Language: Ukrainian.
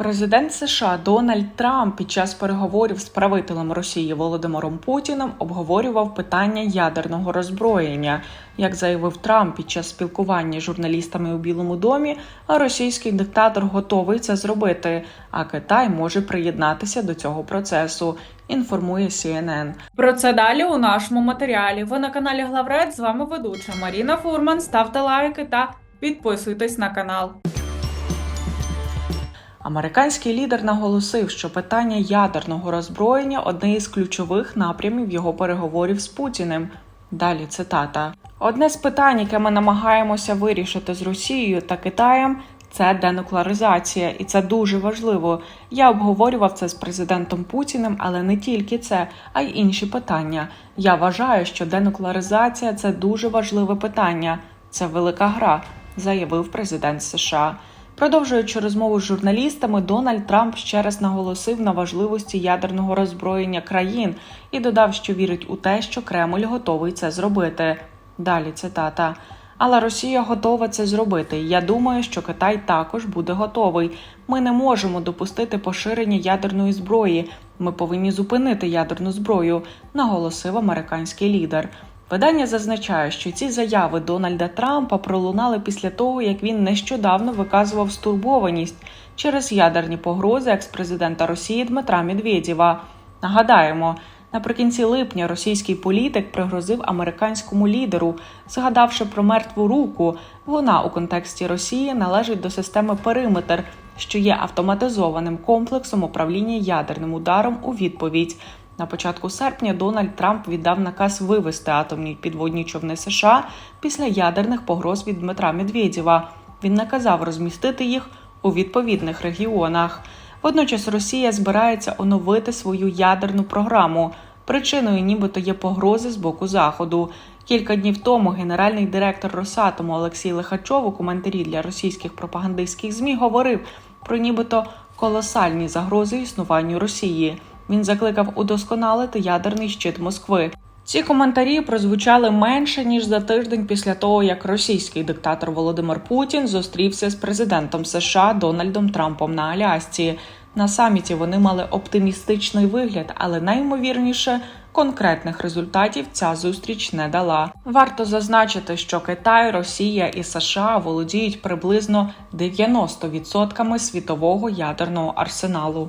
Президент США Дональд Трамп під час переговорів з правителем Росії Володимиром Путіним обговорював питання ядерного роззброєння. Як заявив Трамп під час спілкування з журналістами у Білому домі, російський диктатор готовий це зробити, а Китай може приєднатися до цього процесу. Інформує CNN. Про це далі у нашому матеріалі. Ви на каналі Главред. З вами ведуча Маріна Фурман. Ставте лайки та підписуйтесь на канал. Американський лідер наголосив, що питання ядерного роззброєння одне із ключових напрямів його переговорів з Путіним. Далі цитата: одне з питань, яке ми намагаємося вирішити з Росією та Китаєм. Це денуклеаризація, і це дуже важливо. Я обговорював це з президентом Путіним, але не тільки це, а й інші питання. Я вважаю, що денуклеаризація це дуже важливе питання. Це велика гра, заявив президент США. Продовжуючи розмову з журналістами, Дональд Трамп ще раз наголосив на важливості ядерного роззброєння країн і додав, що вірить у те, що Кремль готовий це зробити. Далі цитата. Але Росія готова це зробити. Я думаю, що Китай також буде готовий. Ми не можемо допустити поширення ядерної зброї. Ми повинні зупинити ядерну зброю, наголосив американський лідер. Видання зазначає, що ці заяви Дональда Трампа пролунали після того, як він нещодавно виказував стурбованість через ядерні погрози екс-президента Росії Дмитра Медведєва. Нагадаємо, наприкінці липня російський політик пригрозив американському лідеру, згадавши про мертву руку. Вона у контексті Росії належить до системи Периметр, що є автоматизованим комплексом управління ядерним ударом у відповідь. На початку серпня Дональд Трамп віддав наказ вивести атомні підводні човни США після ядерних погроз від Дмитра Медведєва. Він наказав розмістити їх у відповідних регіонах. Водночас Росія збирається оновити свою ядерну програму. Причиною, нібито є погрози з боку заходу. Кілька днів тому генеральний директор Росатому Олексій Лихачов у коментарі для російських пропагандистських змі говорив про нібито колосальні загрози існуванню Росії. Він закликав удосконалити ядерний щит Москви. Ці коментарі прозвучали менше ніж за тиждень після того, як російський диктатор Володимир Путін зустрівся з президентом США Дональдом Трампом на Алясці. На саміті вони мали оптимістичний вигляд, але наймовірніше конкретних результатів ця зустріч не дала. Варто зазначити, що Китай, Росія і США володіють приблизно 90% світового ядерного арсеналу.